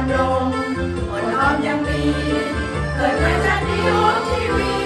ดำรงอดออมยังมี เกิดประจะนนิยมทีวี